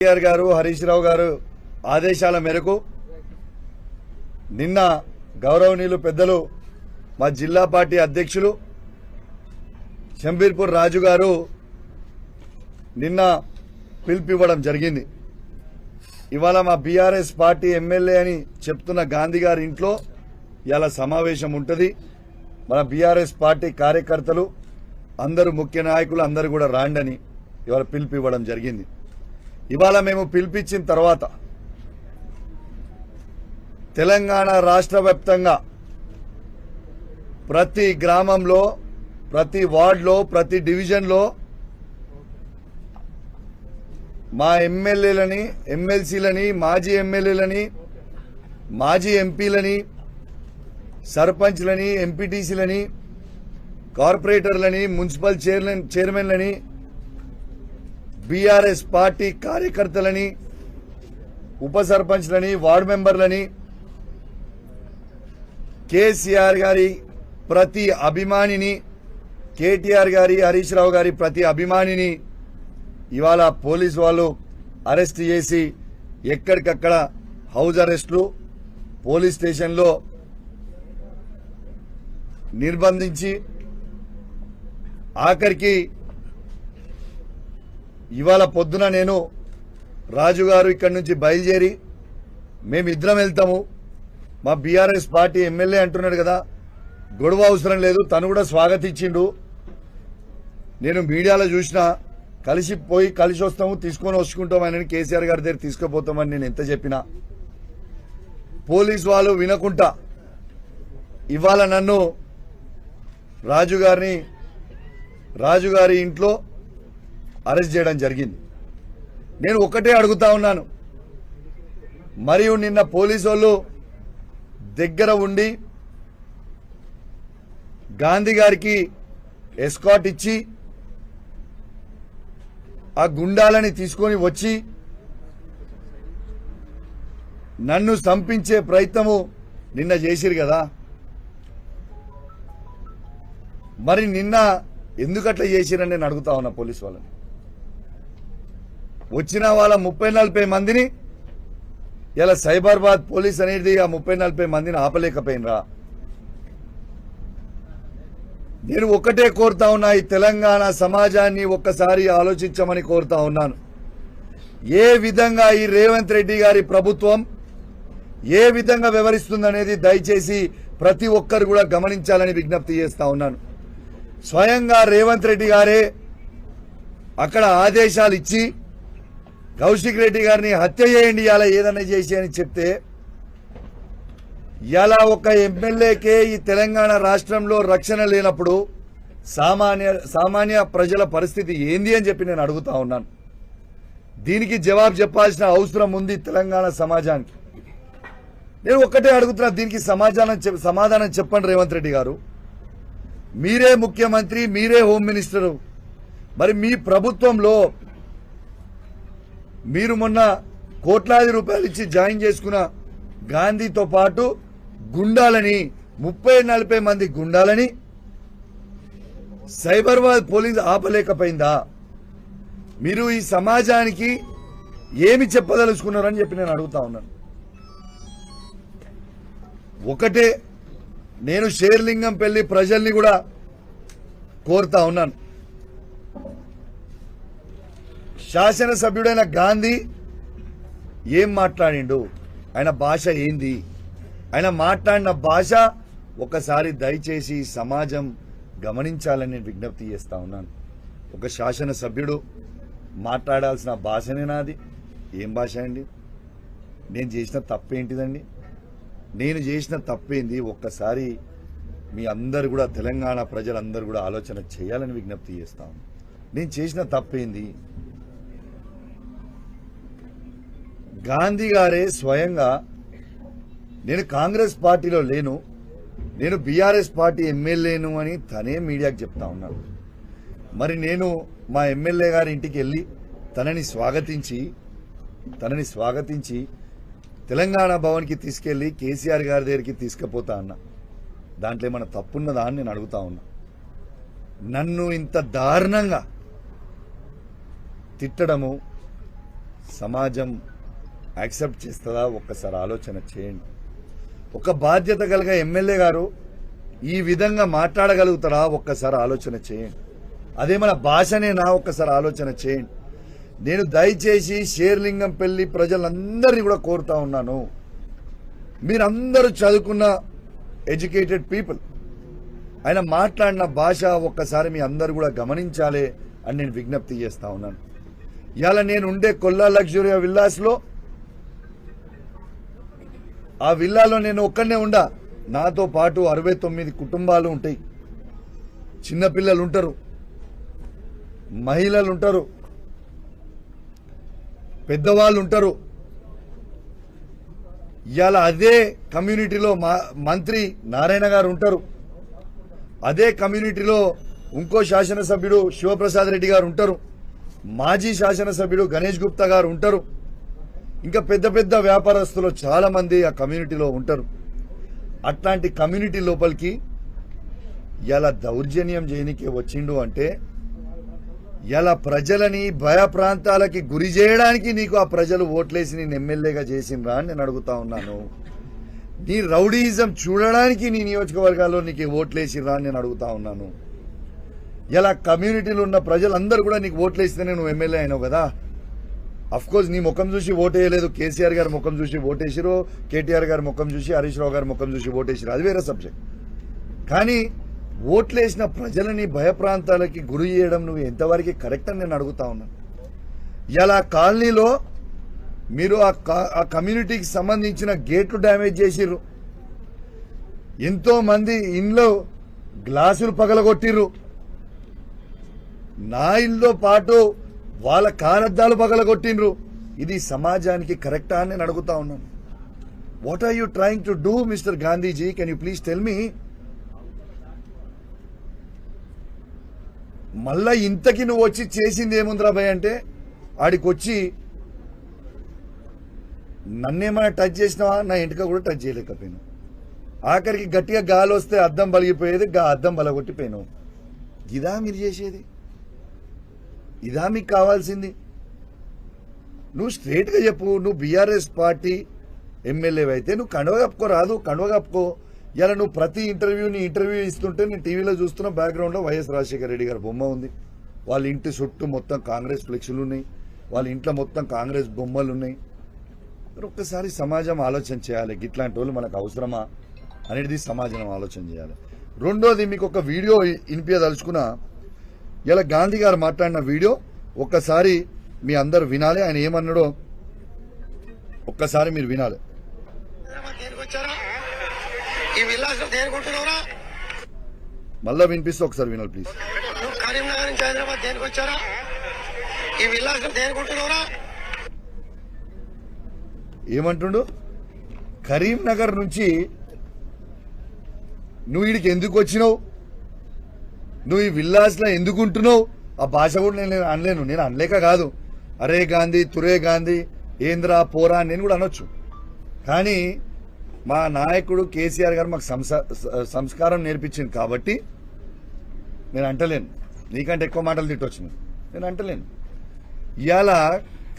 కేటీఆర్ గారు హరీష్ రావు గారు ఆదేశాల మేరకు నిన్న గౌరవనీయులు పెద్దలు మా జిల్లా పార్టీ అధ్యక్షులు షంబీర్పూర్ రాజు గారు నిన్న పిలిపివ్వడం జరిగింది. ఇవాళ మా బీఆర్ఎస్ పార్టీ ఎమ్మెల్యే అని చెప్తున్న గాంధీ గారి ఇంట్లో ఇవాళ సమావేశం ఉంటుంది. మన బీఆర్ఎస్ పార్టీ కార్యకర్తలు అందరూ ముఖ్య నాయకులు అందరూ కూడా రాండని ఇవాళ పిలిపివ్వడం జరిగింది. ఇవాళ మేము పిలిపించిన తర్వాత తెలంగాణ రాష్ట్ర వ్యాప్తంగా ప్రతి గ్రామంలో ప్రతి వార్డులో ప్రతి డివిజన్లో మా ఎమ్మెల్యేలని ఎమ్మెల్సీలని మాజీ ఎమ్మెల్యేలని మాజీ ఎంపీలని సర్పంచ్లని ఎంపీటీసీలని కార్పొరేటర్లని మున్సిపల్ చైర్మన్ చైర్మన్లని బీఆర్ఎస్ పార్టీ కార్యకర్తలని ఉప సర్పంచ్లని వార్డు మెంబర్లని కేసీఆర్ గారి ప్రతి అభిమానిని కేటీఆర్ గారి హరీష్ రావు గారి ప్రతి అభిమానిని ఇవాళ పోలీస్ వాళ్ళు అరెస్ట్ చేసి ఎక్కడికక్కడ హౌస్ అరెస్టులు పోలీస్ స్టేషన్లో నిర్బంధించి ఆఖరికి ఇవాళ పొద్దున నేను రాజుగారు ఇక్కడి నుంచి బయలుదేరి మేమిద్దరం వెళ్తాము. మా బీఆర్ఎస్ పార్టీ ఎమ్మెల్యే అంటున్నాడు కదా గొడవ అవసరం లేదు తను కూడా స్వాగతించిండు. నేను మీడియాలో చూసిన కలిసి పోయి కలిసి వస్తాము తీసుకొని వచ్చుకుంటాం ఆయన కేసీఆర్ గారి దగ్గర తీసుకుపోతామని నేను ఎంత చెప్పినా. పోలీస్ వాళ్ళు వినకుంటా ఇవాళ నన్ను రాజుగారిని రాజుగారి ఇంట్లో అరెస్ట్ చేయడం జరిగింది. నేను ఒక్కటే అడుగుతా ఉన్నాను. మరియు నిన్న పోలీసు వాళ్ళు దగ్గర ఉండి గాంధీ గారికి ఎస్కాట్ ఇచ్చి ఆ గుండాలని తీసుకొని వచ్చి నన్ను సంపించే ప్రయత్నము నిన్న చేసిరు కదా. మరి నిన్న ఎందుకట్లా చేసిరని నేను అడుగుతా ఉన్నా పోలీస్ వాళ్ళని. వచ్చిన వాళ్ళ ముప్పై నలభై మందిని ఇలా సైబరాబాద్ పోలీస్ అనేది ఆ ముప్పై నలభై మందిని ఆపలేకపోయినరా? నేను ఒకటే కోరుతా ఉన్నా ఈ తెలంగాణ సమాజాన్ని ఒక్కసారి ఆలోచించమని కోరుతా ఉన్నాను. ఏ విధంగా ఈ రేవంత్ రెడ్డి గారి ప్రభుత్వం ఏ విధంగా వివరిస్తుందనేది దయచేసి ప్రతి ఒక్కరు కూడా గమనించాలని విజ్ఞప్తి చేస్తా ఉన్నాను. స్వయంగా రేవంత్ రెడ్డి గారే అక్కడ ఆదేశాలు ఇచ్చి కౌశిక్ రెడ్డి గారిని హత్య చేయండి ఇలా ఏదన్నా చేసి అని చెప్తే ఇలా ఒక ఎమ్మెల్యేకే ఈ తెలంగాణ రాష్ట్రంలో రక్షణ లేనప్పుడు సామాన్య సామాన్య ప్రజల పరిస్థితి ఏంది అని చెప్పి నేను అడుగుతా ఉన్నాను. దీనికి జవాబు చెప్పాల్సిన అవసరం ఉంది తెలంగాణ సమాజానికి. నేను ఒక్కటే అడుగుతున్నా దీనికి సమాధానం సమాధానం చెప్పండి రేవంత్ రెడ్డి గారు. మీరే ముఖ్యమంత్రి మీరే హోమ్ మినిస్టరు. మరి మీ ప్రభుత్వంలో మీరు మొన్న కోట్లాది రూపాయలు ఇచ్చి జాయిన్ చేసుకున్న గాంధీతో పాటు గుండాలని ముప్పై నలభై మంది గుండాలని సైబర్బాద్ పోలీస్ ఆపలేకపోయిందా? మీరు ఈ సమాజానికి ఏమి చెప్పదలుచుకున్నారని చెప్పి నేను అడుగుతా ఉన్నాను. ఒకటే నేను షేర్లింగం పెళ్ళి ప్రజల్ని కూడా కోరుతా ఉన్నాను. శాసనసభ్యుడైన గాంధీ ఏం మాట్లాడిండు? ఆయన భాష ఏంది? ఆయన మాట్లాడిన భాష ఒకసారి దయచేసి సమాజం గమనించాలని నేను విజ్ఞప్తి చేస్తా ఉన్నాను. ఒక శాసనసభ్యుడు మాట్లాడాల్సిన భాషనే నాది. ఏం భాష అండి? నేను చేసిన తప్పేంటిదండి? నేను చేసిన తప్పేంది? ఒక్కసారి మీ అందరు కూడా తెలంగాణ ప్రజలందరూ కూడా ఆలోచన చేయాలని విజ్ఞప్తి చేస్తాను నేను చేసిన తప్పేంది? గాంధీ గారే స్వయంగా నేను కాంగ్రెస్ పార్టీలో లేను నేను బీఆర్ఎస్ పార్టీ ఎమ్మెల్యేను అని తనే మీడియాకు చెప్తా ఉన్నాడు. మరి నేను మా ఎమ్మెల్యే గారి ఇంటికి వెళ్ళి తనని స్వాగతించి తనని స్వాగతించి తెలంగాణ భవన్కి తీసుకెళ్ళి కేసీఆర్ గారి దగ్గరికి తీసుకుపోతా అన్నా. దాంట్లో ఏమైనా తప్పున్నదా అని నేను అడుగుతా ఉన్నా. నన్ను ఇంత దారుణంగా తిట్టడము సమాజం యాక్సెప్ట్ చేస్తుందా? ఒక్కసారి ఆలోచన చేయండి. ఒక బాధ్యత కలిగ ఎమ్మెల్యే గారు ఈ విధంగా మాట్లాడగలుగుతారా? ఒక్కసారి ఆలోచన చేయండి. అదే మన భాషనేనా? ఒక్కసారి ఆలోచన చేయండి. నేను దయచేసి షేర్లింగం పెళ్ళి ప్రజలందరినీ కూడా కోరుతా ఉన్నాను. మీరందరూ చదువుకున్న ఎడ్యుకేటెడ్ పీపుల్. ఆయన మాట్లాడిన భాష ఒక్కసారి మీ అందరు కూడా గమనించాలి అని నేను విజ్ఞప్తి చేస్తా ఉన్నాను. ఇవాళ నేను ఉండే కొల్లా లగ్జూరియా విల్లాస్లో ఆ విల్లాలో నేను ఒక్కనే ఉండా. నాతో పాటు అరవై తొమ్మిది కుటుంబాలు ఉంటాయి. చిన్నపిల్లలు ఉంటారు మహిళలు ఉంటారు పెద్దవాళ్ళు ఉంటారు ఇవాళ అదే కమ్యూనిటీలో మా మంత్రి నారాయణ గారు ఉంటారు. అదే కమ్యూనిటీలో ఇంకో శాసనసభ్యుడు శివప్రసాద్ రెడ్డి గారు ఉంటారు. మాజీ శాసనసభ్యుడు గణేష్ గుప్తా గారు ఉంటారు. ఇంకా పెద్ద పెద్ద వ్యాపారస్తులు చాలా మంది ఆ కమ్యూనిటీలో ఉంటారు. అట్లాంటి కమ్యూనిటీ లోపలికి ఇలా దౌర్జన్యం చేయనికి వచ్చిండు అంటే ఇలా ప్రజలని భయ ప్రాంతాలకి గురి చేయడానికి నీకు ఆ ప్రజలు ఓట్లేసి నేను ఎమ్మెల్యేగా చేసిండ్రా అని నేను అడుగుతా ఉన్నాను. నీ రౌడీయిజం చూడడానికి నీ నియోజకవర్గాల్లో నీకు ఓట్లేసిరా అని నేను అడుగుతా ఉన్నాను. ఇలా కమ్యూనిటీలో ఉన్న ప్రజలందరూ కూడా నీకు ఓట్లేస్తేనే నువ్వు ఎమ్మెల్యే అయినావు కదా? కోర్స్ నీ ముఖం చూసి ఓటేయలేదు కేసీఆర్ గారి ముఖం చూసి ఓటేసిరు కేటీఆర్ గారి ముఖం చూసి హరీష్ రావు గారి ముఖం చూసి ఓటేసిరు అది వేరే సబ్జెక్ట్ కానీ ఓట్లేసిన ప్రజలని భయప్రాంతాలకి గురి చేయడం నువ్వు ఎంతవరకు కరెక్ట్ అని నేను అడుగుతా ఉన్నాను ఇలా కాలనీలో మీరు ఆ కా- ఆ కమ్యూనిటీకి సంబంధించిన గేట్లు డ్యామేజ్ చేసిర్రు. ఎంతో మంది ఇంట్లో గ్లాసులు పగలగొట్టిర్రు. నా ఇల్లుతో పాటు వాళ్ళ కారద్దాలు పగలగొట్టిండ్రు. ఇది సమాజానికి కరెక్టా అని నేను అడుగుతా ఉన్నాను. What are you trying to do mister Gandhiji can you please tell me మళ్ళా ఇంతకి నువ్వు వచ్చి చేసింది ఏముందిరా భయ్ అంటే ఆడికి వచ్చి నన్నేమైనా టచ్ చేసినావా? నా ఇంటికా కూడా టచ్ చేయలేకపోయాను. ఆఖరికి గట్టిగా గాలి వస్తే అద్దం బలిగిపోయేది గా అద్దం బలగొట్టిపోయినావు ఇదా మీరు చేసేది? ఇదా మీకు కావాల్సింది. నువ్వు స్ట్రేట్గా చెప్పు నువ్వు బీఆర్ఎస్ పార్టీ ఎమ్మెల్యే అయితే నువ్వు కండవ కప్పుకో రాదు కండవ కప్పుకో. ఇలా నువ్వు ప్రతి ఇంటర్వ్యూని ఇంటర్వ్యూ ఇస్తుంటే నేను టీవీలో చూస్తున్న బ్యాక్గ్రౌండ్లో వైఎస్ రాజశేఖర రెడ్డి గారి బొమ్మ ఉంది. వాళ్ళ ఇంటి చుట్టూ మొత్తం కాంగ్రెస్ ఫ్లెక్సులు ఉన్నాయి. వాళ్ళ ఇంట్లో మొత్తం కాంగ్రెస్ బొమ్మలు ఉన్నాయి. ఒక్కసారి సమాజం ఆలోచన చేయాలి. ఇట్లాంటి వాళ్ళు మనకు అవసరమా అనేది సమాజం ఆలోచన చేయాలి. రెండోది మీకు ఒక వీడియో వినిపించదలుచుకున్నా ఇలా గాంధీ గారు మాట్లాడిన వీడియో ఒక్కసారి మీ అందరు వినాలి. ఆయన ఏమన్నాడో ఒక్కసారి మీరు వినాలి. మళ్ళా వినిపిస్తే ఒకసారి వినాలి ప్లీజ్ నువ్వు కరీంనగర్ నుంచి హైదరాబాద్ దేనికి వచ్చారా ఈ విల్లాస్ దేనికుంటున్నావురా? ఏమంటుండు? కరీంనగర్ నుంచి నువ్వు వీడికి ఎందుకు వచ్చినావు? నువ్వు ఈ విల్లాస్లో ఎందుకు ఉంటున్నావు? ఆ భాష కూడా నేను అనలేను. నేను అనలేక కాదు. అరే గాంధీ తురే గాంధీ ఏంద్రా పోరా నేను కూడా అనొచ్చు. కానీ మా నాయకుడు కేసీఆర్ గారు మాకు సంస్కారం నేర్పించింది కాబట్టి నేను అంటలేను. నీకంటే ఎక్కువ మాటలు తిట్టొచ్చు నేను అంటలేను. ఇవాళ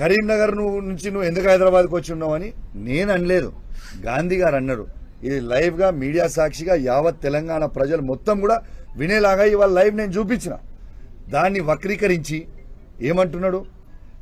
కరీంనగర్ నువ్వు నుంచి నువ్వు ఎందుకు హైదరాబాద్కి వచ్చి ఉన్నావు అని నేను అనలేదు. గాంధీ గారు అన్నారు. ఇది లైవ్గా మీడియా సాక్షిగా యావత్ తెలంగాణ ప్రజలు మొత్తం కూడా వినేలాగా ఇవాళ లైవ్ నేను చూపించిన. దాన్ని వక్రీకరించి ఏమంటున్నాడు?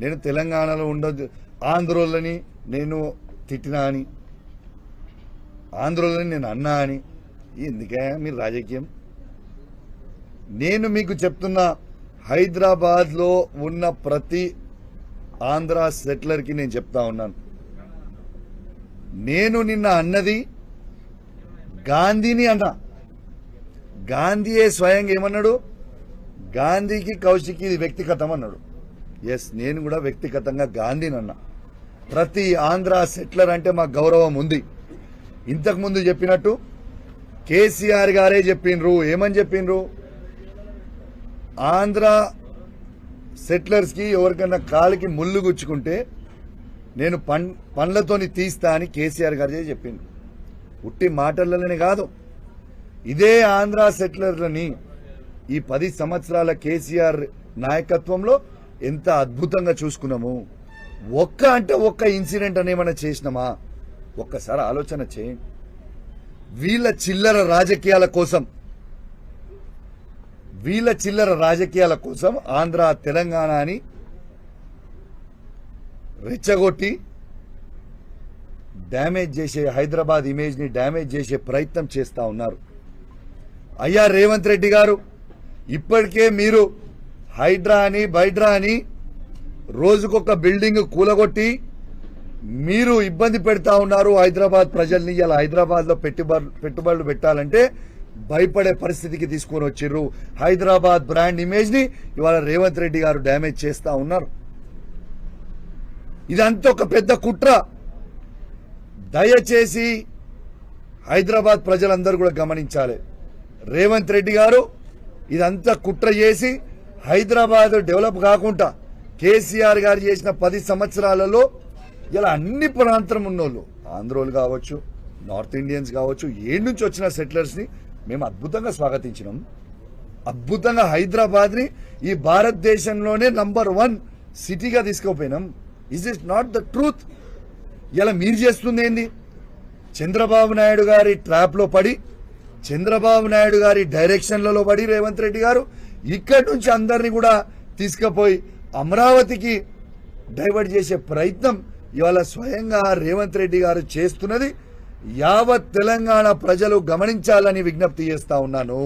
నేను తెలంగాణలో ఉండదు ఆంధ్రోళ్ళని నేను తిట్టినా అని ఆంధ్రోళ్ళని నేను అన్నా అని. ఎందుకే మీరు రాజకీయం? నేను మీకు చెప్తున్న హైదరాబాద్లో ఉన్న ప్రతి ఆంధ్ర సెటిలర్కి నేను చెప్తా ఉన్నాను. నేను నిన్న అన్నది గాంధీని అన్నా. గాంధీయే స్వయంగా ఏమన్నాడు? గాంధీకి కౌశికి ఇది వ్యక్తిగతం అన్నాడు. ఎస్ నేను కూడా వ్యక్తిగతంగా గాంధీని అన్నా ప్రతి ఆంధ్ర సెట్లర్ అంటే మాకు గౌరవం ఉంది. ఇంతకుముందు చెప్పినట్టు కేసీఆర్ గారే చెప్పిండ్రు ఏమని చెప్పిండ్రు ఆంధ్ర సెట్లర్స్కి ఎవరికైనా కాలికి ముళ్ళు గుచ్చుకుంటే నేను పం పండ్లతోని తీస్తా అని కేసీఆర్ గారే చెప్పిండు. ఉట్టి మాటలనే కాదు. ఇదే ఆంధ్ర సెటిలర్లని ఈ పది సంవత్సరాల కేసీఆర్ నాయకత్వంలో ఎంత అద్భుతంగా చూసుకున్నాము? ఒక్క అంటే ఒక్క ఇన్సిడెంట్ అని ఏమైనా చేసినామా? ఒక్కసారి ఆలోచన చేయండి వీళ్ళ చిల్లర రాజకీయాల కోసం వీళ్ళ చిల్లర రాజకీయాల కోసం ఆంధ్ర తెలంగాణ అని రెచ్చగొట్టి డ్యామేజ్ చేసే హైదరాబాద్ ఇమేజ్ని డ్యామేజ్ చేసే ప్రయత్నం చేస్తా ఉన్నారు. అయ్యా రేవంత్ రెడ్డి గారు ఇప్పటికే మీరు హైడ్రా అని బైడ్రా అని రోజుకొక బిల్డింగ్ కూలగొట్టి మీరు ఇబ్బంది పెడతా ఉన్నారు హైదరాబాద్ ప్రజల్ని. ఇలా హైదరాబాద్లో పెట్టుబడులు పెట్టుబడులు పెట్టాలంటే భయపడే పరిస్థితికి తీసుకొని వచ్చిర్రు. హైదరాబాద్ బ్రాండ్ ఇమేజ్ని ఇవాళ రేవంత్ రెడ్డి గారు డ్యామేజ్ చేస్తా ఉన్నారు. ఇదంతా ఒక పెద్ద కుట్ర. దయచేసి హైదరాబాద్ ప్రజలందరూ కూడా గమనించాలి. రేవంత్ రెడ్డి గారు ఇదంతా కుట్ర చేసి హైదరాబాద్ డెవలప్ కాకుండా కేసీఆర్ గారు చేసిన పది సంవత్సరాలలో ఇలా అన్ని ప్రాంతం ఉన్నోళ్ళు ఆంధ్రోలు కావచ్చు నార్త్ ఇండియన్స్ కావచ్చు ఏడు నుంచి వచ్చిన సెటిలర్స్ని మేము అద్భుతంగా స్వాగతించినాం. అద్భుతంగా హైదరాబాద్ని ఈ భారతదేశంలోనే నంబర్ వన్ సిటీగా తీసుకుపోయినాం. Is is not the truth ఇలా మీరు చేస్తుంది ఏంది చంద్రబాబు నాయుడు గారి ట్రాప్లో పడి చంద్రబాబు నాయుడు గారి డైరెక్షన్లలో పడి రేవంత్ రెడ్డి గారు ఇక్కడి నుంచి అందరినీ కూడా తీసుకుపోయి అమరావతికి డైవర్ట్ చేసే ప్రయత్నం ఇవాళ స్వయంగా రేవంత్ రెడ్డి గారు చేస్తున్నది. యావత్ తెలంగాణ ప్రజలు గమనించాలని విజ్ఞప్తి చేస్తా ఉన్నాను.